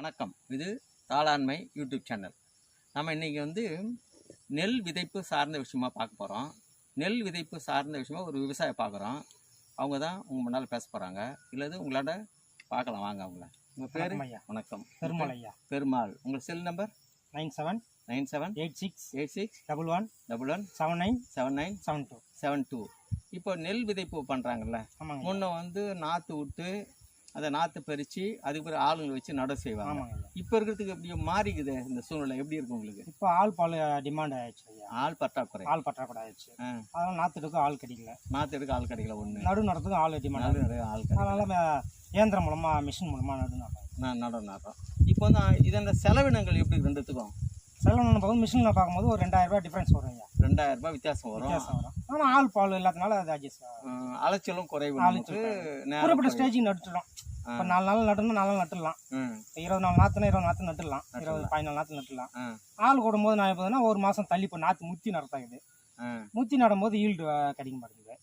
வணக்கம். இது தாளாண்மை YouTube channel. நம்ம இன்றைக்கி வந்து நெல் விதைப்பு சார்ந்த விஷயமா பார்க்க போகிறோம் நெல் விதைப்பு சார்ந்த விஷயமா ஒரு விவசாயம் பார்க்குறோம். அவங்க தான் உங்கள் முன்னால் பேச போகிறாங்க இல்லது உங்களோட பார்க்கலாம். வாங்க அவங்கள. உங்கள் பேர்? வணக்கம் வணக்கம். பெருமாள் ஐயா. பெருமாள். உங்கள் cell number nine seven nine seven eight six eight six double one double one seven nine seven nine seven two. Seven two. இப்போ நெல் விதைப்பு பண்ணுறாங்கல்ல. முன்ன வந்து நாற்று விட்டு அதை நாற்று பறித்து அதுக்கு பிறகு ஆளுங்களை வச்சு நடவு செய்வாங்க. இப்போ இருக்கிறதுக்கு எப்படி மாறிக்குது இந்த சூழ்நிலை. எப்படி இருக்கு உங்களுக்கு? இப்போ ஆள் பால் டிமாண்ட் ஆயிடுச்சு ஆள் பற்றாக்குறை. ஆள் பற்றாக்குறை ஆயிடுச்சு. அதனால நாற்றுக்கு ஆள் கிடைக்கல. நாற்று எடுக்க ஆள் கிடைக்கல ஒன்று நடு நடத்துக்கும் ஆள் டிமாண்ட் நடு ஆள் அதனால இயந்திரம் மூலமா மிஷின் மூலமா நடு நடுறோம். நான் நட நடுறோம். இப்போ வந்து இதோட செலவினங்கள் எப்படி ரெண்டுத்துக்கும்? செலவு பார்க்கும்போது மிஷினில் பார்க்கும்போது ஒரு ரெண்டாயிரம் ரூபாய் டிஃப்ரென்ஸ் வரும் ரெண்டாயிரம் ரூபாய் வித்தியாசம் வரும். வித்தியாசம் வரும். ஆனால் ஆள் பால் இல்லாதனால அது ஆஹ் அலைச்சலும் குறைவு அலைச்சல் குறிப்பிட்ட. ஸ்டேஜுக்கு நட்டுறோம் இப்போ நாலு நாள் நட்டுனா நாலு நாள் நட்டுடலாம். இருபது நாள் நாற்றுனா இருபது நாற்று நட்டுடலாம். இருபது பதினாலு நாற்று நட்டுடலாம். ஆ, ஆள் கூடும்போது நான் எப்போதுன்னா ஒரு மாதம் தள்ளி இப்போ நாற்று முத்தி நடத்தாக்குது ஆ. முத்தி நடும்போது ஈல்டு கிடைக்க மாட்டேங்குது.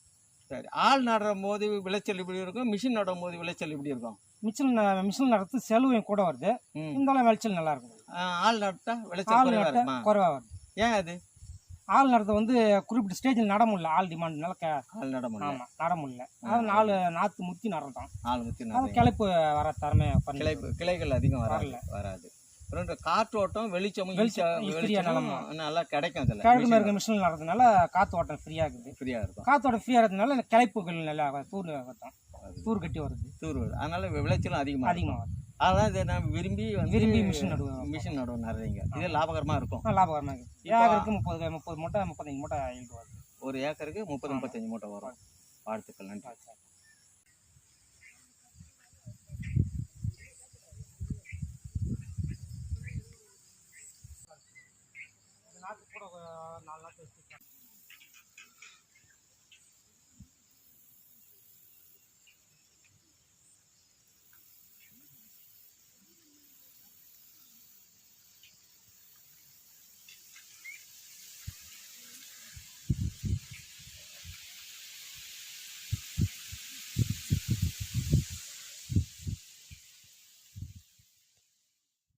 சரி. ஆள் நடுற போது விளைச்சல் இப்படி இருக்கும் மிஷின் நடும் போது விளைச்சல் இப்படி இருக்கும்? மிஷின் மிஷின் நடத்து செலவும் கூட வருது. இருந்தாலும் விளைச்சல் நல்லா இருக்குது ஆஹ் ஆள் நட்டா விளைச்சல் ஆள் குறைவா நட்ட இருக்குமா? குறைவா வருது. ஏன் அது? ஆள் நடத்த வந்து குறிப்பிட்ட ஸ்டேஜில் நட முடியல. ஆள் டிமாண்ட்னால க ஆள் நட முடியல. ஆமாம் நட முடியல. அதாவது நாலு நாற்று முத்தி நடந்தோம் ஆள் முத்தி அது. கிளப்பு வர தரமே பண்ணி கிளை கிளைகள் அதிகம் வரல. வராது. காற்றோட்டம் வெளிச்சமும் வெளிச்சம். நல்லா கிடைக்கும் இதுல கிழக்கு மேற்கு மிஷின் நடறதுனால காற்று ஓட்டம் ஃப்ரீயாக இருக்குது. ஃப்ரீயா இருக்கும். காற்றோட்டம் ஃப்ரீயாக இருக்கிறதுனால கிளைப்புகள் நல்லா தூர் தூர் கட்டி வருது. தூர் வருது. அதனால விளைச்சலும் அதிகமா இருக்கும். அதிகமாக வருது. அதனால இதை நான் விரும்பி விரும்பி மிஷின் நடுவோம். மிஷின் நடுவு நடுறீங்க இது லாபகரமா இருக்கும். லாபகரமாக இருக்குது ஏக்கருக்கு முப்பது முப்பது மூட்டை முப்பத்தஞ்சு மூட்டை ஈல்டு வருது. ஒரு ஏக்கருக்கு முப்பது முப்பத்தஞ்சு மூட்டை வரும். வாழ்த்துக்கள். நன்றி. நாற்று கூட நாலு வச்சுருக்கேன்